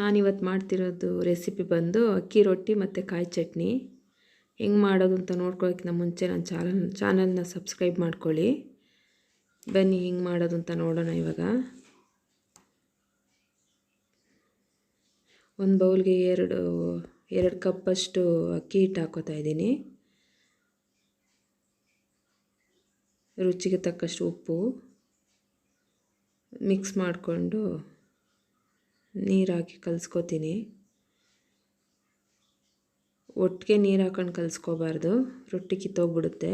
ನಾನಿವತ್ತು ಮಾಡ್ತಿರೋದು ರೆಸಿಪಿ ಬಂದು ಅಕ್ಕಿ ರೊಟ್ಟಿ ಮತ್ತು ಕಾಯಿ ಚಟ್ನಿ. ಹೆಂಗೆ ಮಾಡೋದು ಅಂತ ನೋಡ್ಕೊಳ್ಳೋಕ್ಕಿಂತ ಮುಂಚೆ ನನ್ನ ಚಾನಲ್, ಚಾನಲ್ನ ಸಬ್ಸ್ಕ್ರೈಬ್ ಮಾಡ್ಕೊಳ್ಳಿ. ಬನ್ನಿ ಹೆಂಗೆ ಮಾಡೋದು ಅಂತ ನೋಡೋಣ ಇವಾಗ. ಒಂದು ಬೌಲ್ಗೆ ಎರಡು ಎರಡು ಕಪ್ಪಷ್ಟು ಅಕ್ಕಿ ಹಿಟ್ಟು ಹಾಕೋತಾ ಇದ್ದೀನಿ. ರುಚಿಗೆ ತಕ್ಕಷ್ಟು ಉಪ್ಪು. ಮಿಕ್ಸ್ ಮಾಡಿಕೊಂಡು ನೀರು ಹಾಕಿ ಕಲಿಸ್ಕೊತೀನಿ. ಒಟ್ಟಿಗೆ ನೀರು ಹಾಕೊಂಡು ಕಲಿಸ್ಕೋಬಾರ್ದು, ರೊಟ್ಟಿ ಕಿತ್ತೋಗ್ಬಿಡುತ್ತೆ.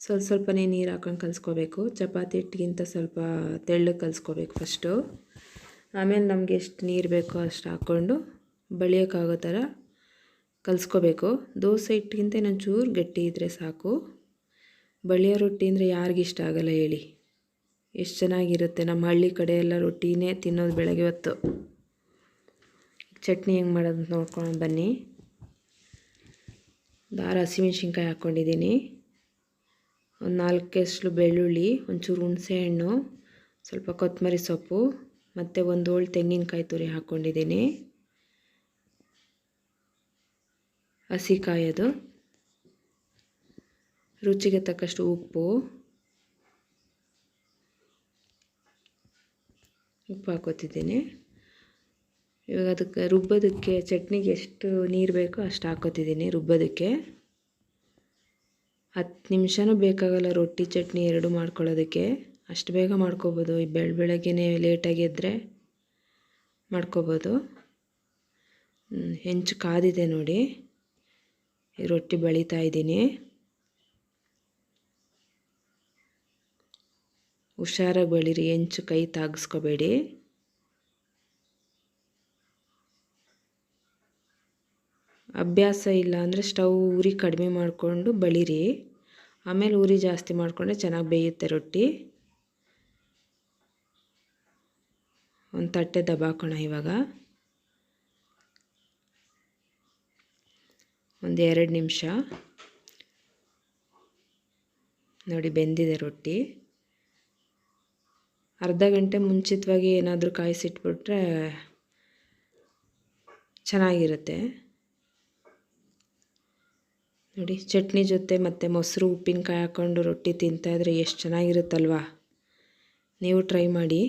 ಸ್ವಲ್ಪ ಸ್ವಲ್ಪನೇ ನೀರು ಹಾಕೊಂಡು ಕಲಿಸ್ಕೋಬೇಕು. ಚಪಾತಿ ಹಿಟ್ಟಿಗಿಂತ ಸ್ವಲ್ಪ ತೆಳ್ಳಗೆ ಕಲಿಸ್ಕೋಬೇಕು ಫಸ್ಟು. ಆಮೇಲೆ ನಮಗೆ ಎಷ್ಟು ನೀರು ಬೇಕೋ ಅಷ್ಟು ಹಾಕ್ಕೊಂಡು ಬಳಿಯೋಕ್ಕಾಗೋ ಥರ ಕಲಿಸ್ಕೋಬೇಕು. ದೋಸೆ ಹಿಟ್ಟಿಗಿಂತ ಇನ್ನೊಂಚೂರು ಗಟ್ಟಿ ಇದ್ದರೆ ಸಾಕು. ಬಳಿಯೋ ರೊಟ್ಟಿ ಅಂದರೆ ಯಾರಿಗಿಷ್ಟ ಆಗಲ್ಲ ಹೇಳಿ. ಎಷ್ಟು ಚೆನ್ನಾಗಿರುತ್ತೆ. ನಮ್ಮ ಹಳ್ಳಿ ಕಡೆ ಎಲ್ಲ ರೊಟ್ಟಿನೇ ತಿನ್ನೋದು ಬೆಳಗ್ಗೆ ಹೊತ್ತು. ಚಟ್ನಿ ಹೆಂಗೆ ಮಾಡೋದು ನೋಡ್ಕೊಂಡು ಬನ್ನಿ. ದಾರ ಹಸಿಮೆಣ್ಸಿನ್ಕಾಯಿ ಹಾಕ್ಕೊಂಡಿದ್ದೀನಿ ಒಂದು ನಾಲ್ಕಷ್ಟು ಬೆಳ್ಳುಳ್ಳಿ, ಒಂಚೂರು ಹುಣಸೆ ಹಣ್ಣು, ಸ್ವಲ್ಪ ಕೊತ್ತಂಬರಿ ಸೊಪ್ಪು, ಮತ್ತು ಒಂದು ಹೋಳು ತೆಂಗಿನಕಾಯಿ ತುರಿ ಹಾಕ್ಕೊಂಡಿದ್ದೀನಿ ಹಸಿ ಅದು ರುಚಿಗೆ ತಕ್ಕಷ್ಟು ಉಪ್ಪು. ಉಪ್ಪು ಹಾಕೋತಿದ್ದೀನಿ. ಇವಾಗ ಅದಕ್ಕೆ ರುಬ್ಬೋದಕ್ಕೆ ಚಟ್ನಿಗೆ ಎಷ್ಟು ನೀರು ಬೇಕೋ ಅಷ್ಟು ಹಾಕೋತಿದ್ದೀನಿ ರುಬ್ಬೋದಕ್ಕೆ. ಹತ್ತು ನಿಮಿಷನೂ ಬೇಕಾಗಲ್ಲ ರೊಟ್ಟಿ, ಚಟ್ನಿ ಎರಡು ಮಾಡ್ಕೊಳ್ಳೋದಕ್ಕೆ. ಅಷ್ಟು ಬೇಗ ಮಾಡ್ಕೋಬೋದು. ಈ ಬೆಳ, ಬೆಳಗ್ಗೆನೇ ಲೇಟಾಗಿ ಎದ್ದರೆ ಮಾಡ್ಕೋಬೋದು. ಹೆಂಚು ಕಾದಿದೆ ನೋಡಿ. ರೊಟ್ಟಿ ಬಳಿತಾ ಇದ್ದೀನಿ. ಹುಷಾರಾಗಿ ಬೆಳೀರಿ ಹೆಂಚು ಕೈ ತಾಗಿಸ್ಕೋಬೇಡಿ. ಅಭ್ಯಾಸ ಇಲ್ಲ ಅಂದರೆ ಸ್ಟವ್ ಉರಿ ಕಡಿಮೆ ಮಾಡಿಕೊಂಡು ಬಳಿರಿ. ಆಮೇಲೆ ಉರಿ ಜಾಸ್ತಿ ಮಾಡಿಕೊಂಡ್ರೆ ಚೆನ್ನಾಗಿ ಬೇಯುತ್ತೆ ರೊಟ್ಟಿ. ಒಂದು ತಟ್ಟೆ ದಬಾಕೋಣ ಇವಾಗ. ಒಂದು ಎರಡು ನಿಮಿಷ. ನೋಡಿ ಬೆಂದಿದೆ ರೊಟ್ಟಿ. ಅರ್ಧ ಗಂಟೆ ಮುಂಚಿತವಾಗಿ ಏನಾದರೂ ಕಾಯಿಸಿಟ್ಬಿಟ್ರೆ ಚೆನ್ನಾಗಿರುತ್ತೆ. ನೋಡಿ, ಚಟ್ನಿ ಜೊತೆ ಮತ್ತು ಮೊಸರು, ಉಪ್ಪಿನಕಾಯಿ ಹಾಕ್ಕೊಂಡು ರೊಟ್ಟಿ ತಿಂತಾಯಿದ್ರೆ ಎಷ್ಟು ಚೆನ್ನಾಗಿರುತ್ತಲ್ವಾ? ನೀವು ಟ್ರೈ ಮಾಡಿ.